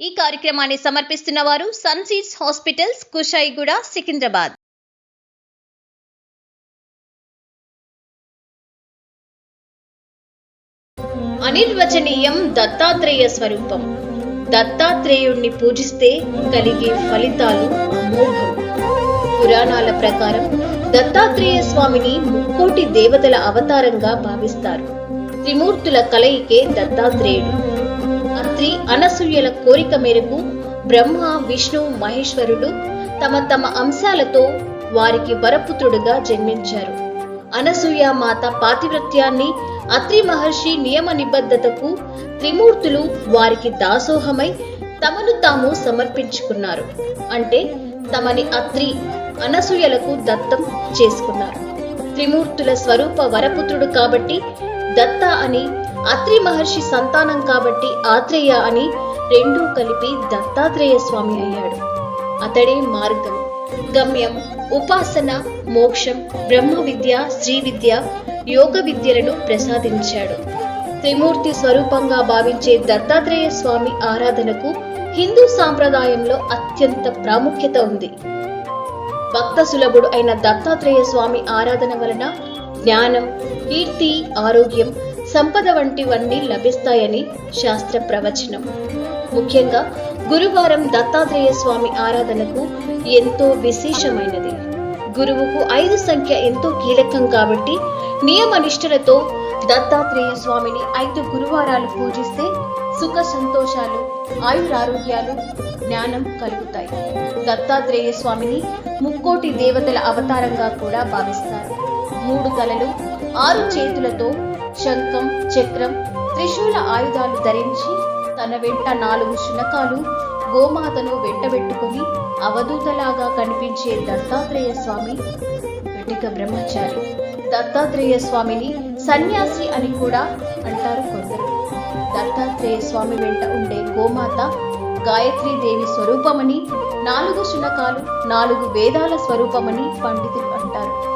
ఈ కార్యక్రమాన్ని సమర్పిస్తున్న వారు సన్సీడ్స్ హాస్పిటల్స్ కుషాయిగూడ సికింద్రాబాద్. అనిర్వచనీయం దత్తాత్రేయ స్వరూపం. దత్తాత్రేయుణ్ణి పూజిస్తే కలిగే ఫలితాలు అమోఘం. పురాణాల ప్రకారం దత్తాత్రేయ స్వామిని ముక్కోటి దేవతల అవతారంగా భావిస్తారు. త్రిమూర్తుల కలయికే దత్తాత్రేయుడు. అత్రి అనసూయల కోరిక మేరకు బ్రహ్మ విష్ణు మహేశ్వరుడు తమ తమ అంశాలతో వారికి వరపుత్రుడుగా జన్మించారు. అనసూయ మాత పాతివ్రత్యాన్ని అత్రి మహర్షి నియమ నిబద్ధతకు త్రిమూర్తులు వారికి దాసోహమై తమను తాము సమర్పించుకున్నారు. అంటే తమని అత్రి అనసూయలకు దత్తం చేసుకున్నారు. త్రిమూర్తుల స్వరూప వరపుత్రుడు కాబట్టి దత్త అని అత్రి మహర్షి సంతానం కాబట్టి ఆత్రేయ అని రెండూ కలిపి దత్తాత్రేయ స్వామి అయ్యాడు. అతడే మార్గం. గమ్యం ఉపాసన మోక్షం బ్రహ్మ విద్య శ్రీ విద్య యోగ విద్యలను ప్రసాదించాడు. త్రిమూర్తి స్వరూపంగా భావించే దత్తాత్రేయ స్వామి ఆరాధనకు హిందూ సాంప్రదాయంలో అత్యంత ప్రాముఖ్యత ఉంది. భక్త సులభుడు అయిన దత్తాత్రేయ స్వామి ఆరాధన వలన జ్ఞానం కీర్తి ఆరోగ్యం సంపద వంటివన్నీ లభిస్తాయని శాస్త్ర ప్రవచనం. ముఖ్యంగా గురువారం దత్తాత్రేయ స్వామి ఆరాధనకు ఎంతో విశేషమైనది. గురువుకు ఐదు సంఖ్య ఎంతో కీలకం కాబట్టి నియమనిష్టలతో దత్తాత్రేయ స్వామిని ఐదు గురువారాలు పూజిస్తే సుఖ సంతోషాలు ఆయురారోగ్యాలు జ్ఞానం కలుగుతాయి. దత్తాత్రేయ స్వామిని ముక్కోటి దేవతల అవతారంగా కూడా భావిస్తారు. మూడు తలలు ఆరు చేతులతో శంఖం చక్రం త్రిశూల ఆయుధాలు ధరించి తన వెంట నాలుగు శునకాలు గోమాతను వెంటబెట్టుకుని అవధూతలాగా కనిపించే దత్తాత్రేయ స్వామి కటిక బ్రహ్మచారి. దత్తాత్రేయ స్వామిని సన్యాసి అని కూడా అంటారు కొందరు. దత్తాత్రేయ స్వామి వెంట ఉండే గోమాత గాయత్రీదేవి స్వరూపమని నాలుగు శునకాలు నాలుగు వేదాల స్వరూపమని పండితులు అంటారు.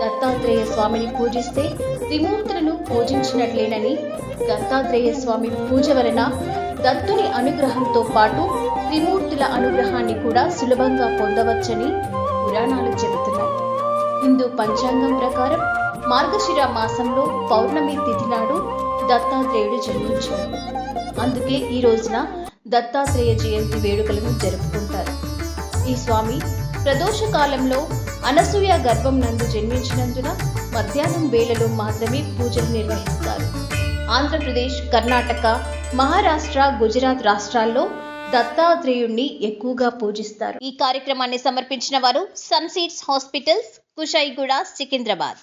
దత్తాత్రేయ స్వామిని పూజిస్తే త్రిమూర్తులను పూజించినట్లేనని దత్తాత్రేయ స్వామి పూజ వలన దత్తుని అనుగ్రహంతో పాటు త్రిమూర్తుల అనుగ్రహాన్ని కూడా సులభంగా పొందవచ్చని పురాణాలు చెబుతున్నాయి. హిందూ పంచాంగం ప్రకారం మార్గశిర మాసంలో పౌర్ణమి తిథి నాడు దత్తాత్రేయుడు జన్మించాడు. అందుకే ఈ రోజున దత్తాత్రేయ జయంతి వేడుకలను జరుపుకుంటారు. ఈ స్వామి ప్రదోష కాలంలో అనసూయ గర్భం నందు జన్మించినందున మధ్యాహ్నం వేళలో మాత్రమే పూజలు నిర్వహిస్తారు. ఆంధ్రప్రదేశ్ కర్ణాటక మహారాష్ట్ర గుజరాత్ రాష్ట్రాల్లో దత్తాత్రేయుణ్ణి ఎక్కువగా పూజిస్తారు. ఈ కార్యక్రమాన్ని సమర్పించిన వారు సన్సీడ్స్ హాస్పిటల్స్ కుషాయిగూడ సికింద్రాబాద్.